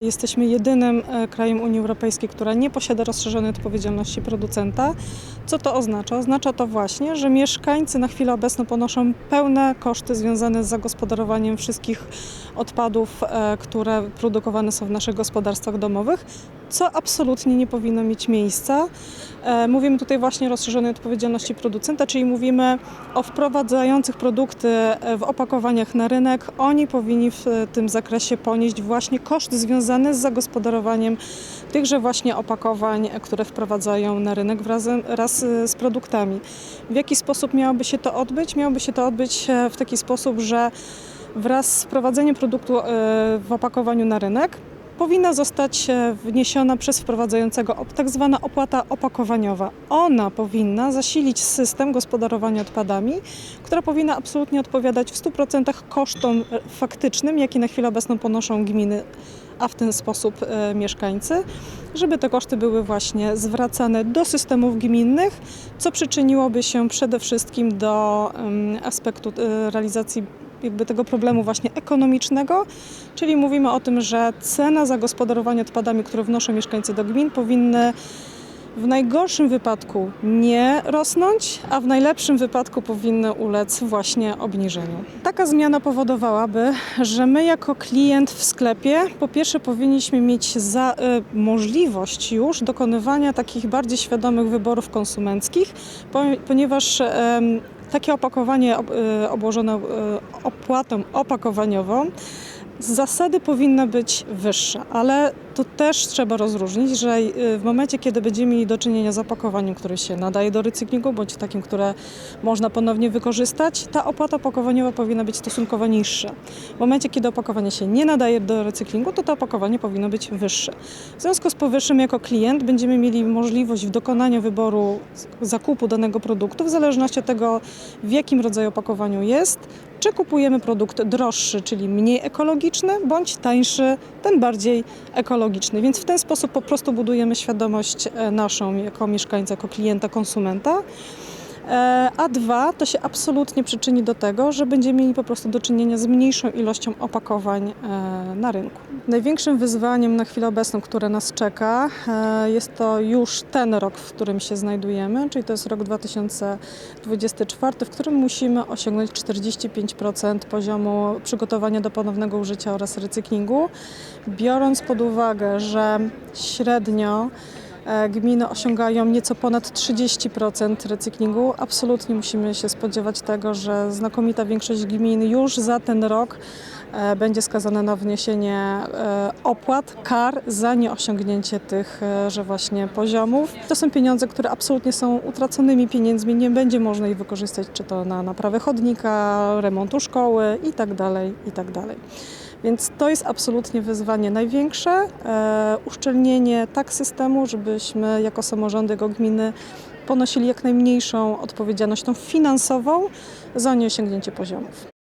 Jesteśmy jedynym e, krajem Unii Europejskiej, która nie posiada rozszerzonej odpowiedzialności producenta. Co to oznacza? Oznacza to właśnie, że mieszkańcy na chwilę obecną ponoszą pełne koszty związane z zagospodarowaniem wszystkich odpadów, e, które produkowane są w naszych gospodarstwach domowych, co absolutnie nie powinno mieć miejsca. E, Mówimy tutaj właśnie o rozszerzonej odpowiedzialności producenta, czyli mówimy o wprowadzających produkty e, w opakowaniach na rynek. Oni powinni w e, tym zakresie ponieść właśnie koszty związane z zagospodarowaniem tychże właśnie opakowań, które wprowadzają na rynek wraz, wraz z produktami. W jaki sposób miałoby się to odbyć? Miałoby się to odbyć w taki sposób, że wraz z wprowadzeniem produktu w opakowaniu na rynek powinna zostać e, wniesiona przez wprowadzającego tak zwana opłata opakowaniowa. Ona powinna zasilić system gospodarowania odpadami, która powinna absolutnie odpowiadać w 100% kosztom e, faktycznym, jakie na chwilę obecną ponoszą gminy, a w ten sposób e, mieszkańcy, żeby te koszty były właśnie zwracane do systemów gminnych, co przyczyniłoby się przede wszystkim do aspektu realizacji jakby tego problemu właśnie ekonomicznego, czyli mówimy o tym, że cena zagospodarowania odpadami, które wnoszą mieszkańcy do gmin, powinny w najgorszym wypadku nie rosnąć, a w najlepszym wypadku powinny ulec właśnie obniżeniu. Taka zmiana powodowałaby, że my jako klient w sklepie po pierwsze powinniśmy mieć za, y, możliwość już dokonywania takich bardziej świadomych wyborów konsumenckich, po, ponieważ em, takie opakowanie y, obłożone y, opłatą opakowaniową z zasady powinna być wyższa, ale tu też trzeba rozróżnić, że y, w momencie, kiedy będziemy mieli do czynienia z opakowaniem, które się nadaje do recyklingu, bądź takim, które można ponownie wykorzystać, ta opłata opakowaniowa powinna być stosunkowo niższa. W momencie, kiedy opakowanie się nie nadaje do recyklingu, to to opakowanie powinno być wyższe. W związku z powyższym, jako klient będziemy mieli możliwość w dokonaniu wyboru zakupu danego produktu, w zależności od tego, w jakim rodzaju opakowaniu jest, czy kupujemy produkt droższy, czyli mniej ekologiczny, bądź tańszy, ten bardziej ekologiczny. Więc w ten sposób po prostu budujemy świadomość e, naszą jako mieszkańca, jako klienta, konsumenta. E, A dwa, to się absolutnie przyczyni do tego, że będziemy mieli po prostu do czynienia z mniejszą ilością opakowań e, na rynku. Największym wyzwaniem na chwilę obecną, które nas czeka, e, jest to już ten rok, w którym się znajdujemy, czyli to jest rok 2024, w którym musimy osiągnąć 45% poziomu przygotowania do ponownego użycia oraz recyklingu, biorąc pod uwagę, że średnio Gminy osiągają nieco ponad 30% recyklingu. Absolutnie musimy się spodziewać tego, że znakomita większość gmin już za ten rok e, będzie skazana na wniesienie e, opłat, kar za nieosiągnięcie tych e, właśnie poziomów. To są pieniądze, które absolutnie są utraconymi pieniędzmi. Nie będzie można ich wykorzystać czy to na naprawę chodnika, remontu szkoły itd. itd. Więc to jest absolutnie wyzwanie największe. E, uszczelnienie tak systemu, żebyśmy jako samorządy, jako gminy ponosili jak najmniejszą odpowiedzialność finansową za nieosiągnięcie poziomów.